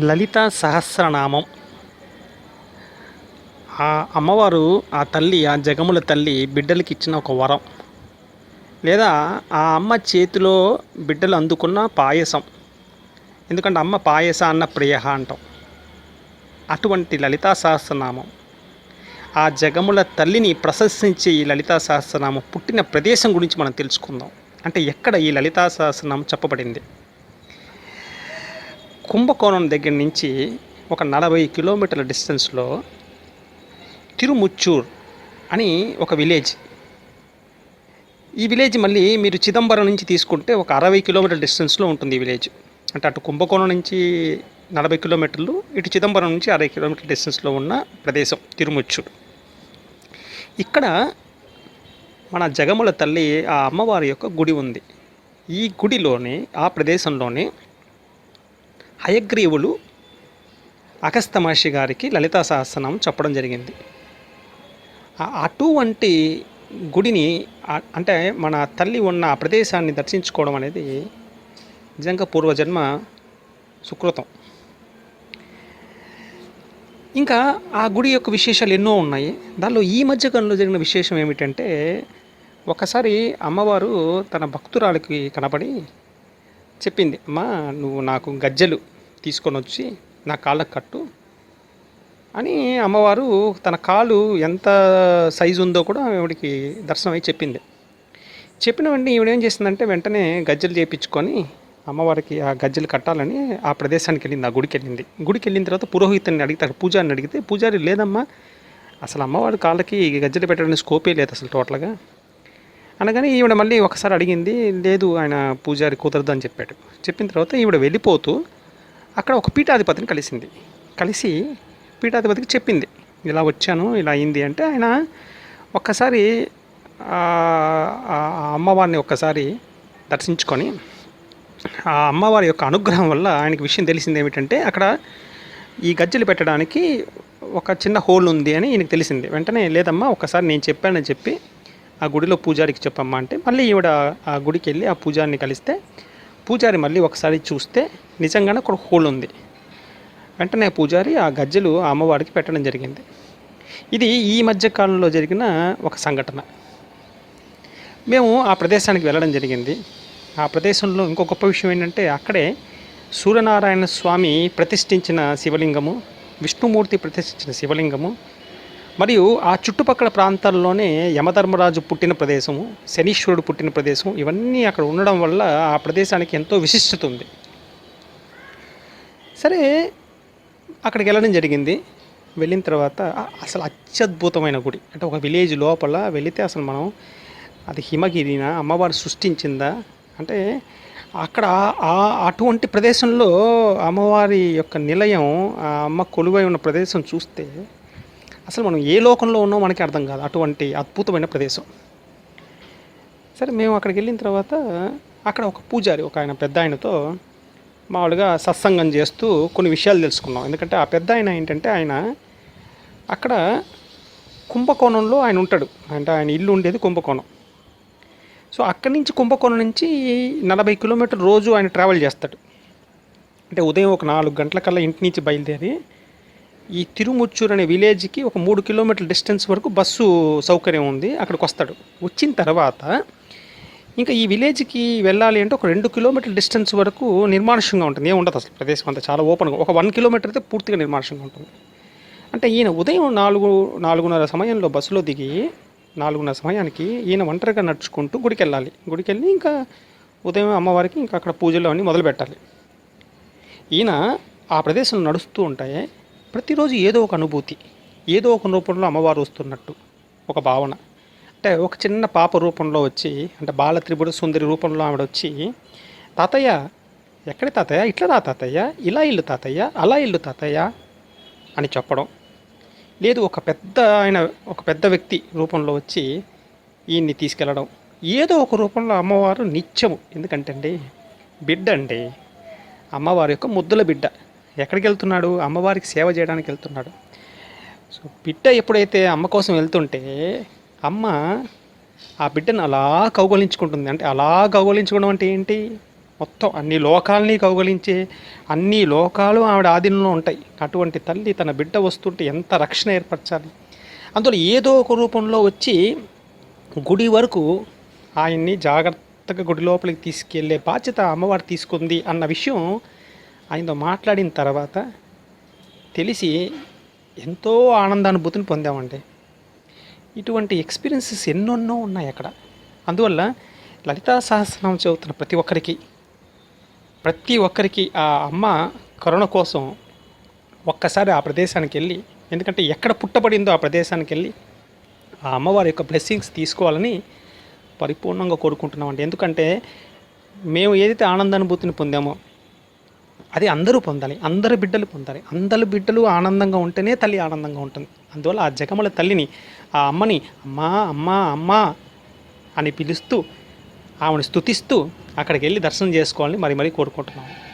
లలిత సహస్రనామం. ఆ అమ్మవారు ఆ తల్లి ఆ జగముల తల్లి బిడ్డలకి ఇచ్చిన ఒక వరం. లేదా ఆ అమ్మ చేతిలో బిడ్డలు అందుకున్న పాయసం. ఎందుకంటే అమ్మ పాయస అన్న ప్రియ అంటాం. అటువంటి లలితా సహస్రనామం. ఆ జగముల తల్లిని ప్రశంసించే ఈ లలితా సహస్రనామం పుట్టిన ప్రదేశం గురించి మనం తెలుసుకుందాం. అంటే ఎక్కడ ఈ లలితా సహస్రనామం చెప్పబడింది? కుంభకోణం దగ్గర నుంచి ఒక నలభై కిలోమీటర్ల డిస్టెన్స్లో తిరుముచ్చూర్ అని ఒక విలేజ్. ఈ విలేజ్ మళ్ళీ మీరు చిదంబరం నుంచి తీసుకుంటే ఒక అరవై కిలోమీటర్ల డిస్టెన్స్లో ఉంటుంది ఈ విలేజ్. అంటే అటు కుంభకోణం నుంచి నలభై కిలోమీటర్లు ఇటు చిదంబరం నుంచి అరవై కిలోమీటర్ల డిస్టెన్స్లో ఉన్న ప్రదేశం తిరుముచ్చూర్. ఇక్కడ మన జగముల తల్లి ఆ అమ్మవారి యొక్క గుడి ఉంది. ఈ గుడిలోని ఆ ప్రదేశంలోనే హయగ్రీవులు అగస్త మహర్షి గారికి లలితా సహస్రనామం చెప్పడం జరిగింది. అటువంటి గుడిని అంటే మన తల్లి ఉన్న ప్రదేశాన్ని దర్శించుకోవడం అనేది నిజంగా పూర్వజన్మ సుకృతం. ఇంకా ఆ గుడి యొక్క విశేషాలు ఎన్నో ఉన్నాయి. దానిలో ఈ మధ్యకాలంలో జరిగిన విశేషం ఏమిటంటే ఒకసారి అమ్మవారు తన భక్తురాలికి కనబడి చెప్పింది అమ్మా నువ్వు నాకు గజ్జెలు తీసుకొని వచ్చి నా కాళ్ళకు కట్టు అని అమ్మవారు తన కాలు ఎంత సైజు ఉందో కూడా ఆవిడికి దర్శనం అయి చెప్పింది. చెప్పిన వెంటనే ఈవిడ ఏం చేసిందంటే వెంటనే గజ్జెలు చేయించుకొని అమ్మవారికి ఆ గజ్జెలు కట్టాలని ఆ ప్రదేశానికి వెళ్ళింది ఆ గుడికి వెళ్ళింది. గుడికి వెళ్ళిన తర్వాత పురోహితుని అడిగితే పూజారిని అడిగితే పూజారి లేదమ్మా అసలు అమ్మవారి కాళ్ళకి గజ్జలు పెట్టడానికి స్కోపే లేదు అసలు టోటల్గా. అనగానే ఈవిడ మళ్ళీ ఒకసారి అడిగింది లేదు ఆయన పూజారి కుదరదు అని చెప్పాడు. చెప్పిన తర్వాత ఈవిడ వెళ్ళిపోతూ అక్కడ ఒక పీఠాధిపతిని కలిసింది. కలిసి పీఠాధిపతికి చెప్పింది ఇలా వచ్చాను ఇలా అయింది అంటే ఆయన ఒక్కసారి ఆ అమ్మవారిని ఒక్కసారి దర్శించుకొని ఆ అమ్మవారి యొక్క అనుగ్రహం వల్ల ఆయనకి విషయం తెలిసింది ఏమిటంటే అక్కడ ఈ గజ్జెలు పెట్టడానికి ఒక చిన్న హోల్ ఉంది అని ఈయనకు తెలిసింది. వెంటనే లేదమ్మా ఒకసారి నేను చెప్పానని చెప్పి ఆ గుడిలో పూజారికి చెప్పమ్మా అంటే మళ్ళీ ఈవిడ ఆ గుడికి వెళ్ళి ఆ పూజారిని కలిస్తే పూజారి మళ్ళీ ఒకసారి చూస్తే నిజంగానే ఒక హోల్ ఉంది. వెంటనే పూజారి ఆ గజ్జెలు ఆ అమ్మవారికి పెట్టడం జరిగింది. ఇది ఈ మధ్య కాలంలో జరిగిన ఒక సంఘటన. మేము ఆ ప్రదేశానికి వెళ్ళడం జరిగింది. ఆ ప్రదేశంలో ఇంకో గొప్ప విషయం ఏంటంటే అక్కడే సూర్యనారాయణ స్వామి ప్రతిష్ఠించిన శివలింగము విష్ణుమూర్తి ప్రతిష్ఠించిన శివలింగము మరియు ఆ చుట్టుపక్కల ప్రాంతాల్లోనే యమధర్మరాజు పుట్టిన ప్రదేశము శనీశ్వరుడు పుట్టిన ప్రదేశం ఇవన్నీ అక్కడ ఉండడం వల్ల ఆ ప్రదేశానికి ఎంతో విశిష్టత ఉంది. సరే అక్కడికి వెళ్ళడం జరిగింది. వెళ్ళిన తర్వాత అసలు అత్యద్భుతమైన గుడి అంటే ఒక విలేజ్ లోపల వెళితే అసలు మనం అది హిమగిరినా అమ్మవారు సృష్టించిందా? అంటే అక్కడ ఆ అటువంటి ప్రదేశంలో అమ్మవారి యొక్క నిలయం ఆ అమ్మ కొలువై ఉన్న ప్రదేశం చూస్తే అసలు మనం ఏ లోకంలో ఉన్నామో మనకి అర్థం కాదు. అటువంటి అద్భుతమైన ప్రదేశం. సరే మేము అక్కడికి వెళ్ళిన తర్వాత అక్కడ ఒక పూజారి ఒక ఆయన పెద్ద ఆయనతో మామూలుగా సత్సంగం చేస్తూ కొన్ని విషయాలు తెలుసుకున్నాం. ఎందుకంటే ఆ పెద్ద ఆయన ఏంటంటే ఆయన అక్కడ కుంభకోణంలో ఆయన ఉంటాడు. అంటే ఆయన ఇల్లు ఉండేది కుంభకోణం. సో అక్కడి నుంచి కుంభకోణం నుంచి నలభై కిలోమీటర్ రోజు ఆయన ట్రావెల్ చేస్తాడు. అంటే ఉదయం ఒక నాలుగు గంటలకల్లా ఇంటి నుంచి బయలుదేరి ఈ తిరుముచ్చూరు అనే విలేజ్కి ఒక మూడు కిలోమీటర్ల డిస్టెన్స్ వరకు బస్సు సౌకర్యం ఉంది అక్కడికి వస్తాడు వచ్చిన తర్వాత ఇంకా ఈ విలేజ్కి వెళ్ళాలి అంటే ఒక రెండు కిలోమీటర్ల డిస్టెన్స్ వరకు నిర్మానుష్యంగా ఉంటుంది. ఏం ఉండదు అసలు ప్రదేశం అంతా చాలా ఓపెన్గా ఒక వన్ కిలోమీటర్ అయితే పూర్తిగా నిర్మానుష్యంగా ఉంటుంది. అంటే ఈయన ఉదయం నాలుగు నాలుగున్నర సమయంలో బస్సులో దిగి నాలుగున్నర సమయానికి ఈయన ఒంటరిగా నడుచుకుంటూ గుడికి వెళ్ళాలి గుడికి వెళ్ళి ఇంకా ఉదయం అమ్మవారికి ఇంకా అక్కడ పూజలు అన్నీ మొదలు పెట్టాలి ఈయన ఆ ప్రదేశంలో నడుస్తూ ఉంటాయి ప్రతిరోజు ఏదో ఒక అనుభూతి ఏదో ఒక రూపంలో అమ్మవారు వస్తున్నట్టు ఒక భావన. అంటే ఒక చిన్న పాప రూపంలో వచ్చి అంటే బాల త్రిపుర సుందరి రూపంలో ఆవిడ వచ్చి తాతయ్య ఎక్కడి తాతయ్య? ఇట్లా రా తాతయ్య ఇలా ఇల్లు తాతయ్య అలా ఇల్లు తాతయ్య అని చెప్పడం. లేదు ఒక పెద్ద ఆయన ఒక పెద్ద వ్యక్తి రూపంలో వచ్చి ఈయన్ని తీసుకెళ్ళడం. ఏదో ఒక రూపంలో అమ్మవారు నిత్యము. ఎందుకంటే అండి బిడ్డ అండి. అమ్మవారి యొక్క ముద్దుల బిడ్డ. ఎక్కడికి వెళ్తున్నాడు అమ్మవారికి సేవ చేయడానికి వెళ్తున్నాడు. సో బిడ్డ ఎప్పుడైతే అమ్మ కోసం వెళ్తుంటే అమ్మ ఆ బిడ్డను అలా కౌగలించుకుంటుంది. అంటే అలా కౌగలించుకోవడం అంటే ఏంటి? మొత్తం అన్ని లోకాలని కౌగలించే అన్ని లోకాలు ఆవిడ ఆధీనంలో ఉంటాయి. అటువంటి తల్లి తన బిడ్డ వస్తుంటే ఎంత రక్షణ ఏర్పరచాలి? అందులో ఏదో ఒక రూపంలో వచ్చి గుడి వరకు ఆయన్ని జాగ్రత్తగా గుడి లోపలికి తీసుకెళ్ళే బాధ్యత అమ్మవారు తీసుకుంది అన్న విషయం ఆయనతో మాట్లాడిన తర్వాత తెలిసి ఎంతో ఆనందానుభూతిని పొందామండి. ఇటువంటి ఎక్స్పీరియన్సెస్ ఎన్నెన్నో ఉన్నాయి అక్కడ. అందువల్ల లలితా సహస్రనామం చదువుతున్న ప్రతి ఒక్కరికి ప్రతి ఒక్కరికి ఆ అమ్మ కరుణ కోసం ఒక్కసారి ఆ ప్రదేశానికి వెళ్ళి ఎందుకంటే ఎక్కడ పుట్టబడిందో ఆ ప్రదేశానికి వెళ్ళి ఆ అమ్మవారి యొక్క బ్లెస్సింగ్స్ తీసుకోవాలని పరిపూర్ణంగా కోరుకుంటున్నామండి. ఎందుకంటే మేము ఏదైతే ఆనందానుభూతిని పొందామో అది అందరూ పొందాలి అందరి బిడ్డలు పొందాలి. అందరి బిడ్డలు ఆనందంగా ఉంటేనే తల్లి ఆనందంగా ఉంటుంది. అందువల్ల ఆ జగముల తల్లిని ఆ అమ్మని అమ్మా అమ్మా అమ్మా అని పిలుస్తూ ఆమెను స్తుతిస్తూ అక్కడికి వెళ్ళి దర్శనం చేసుకోవాలని మరి మరీ కోరుకుంటున్నాము.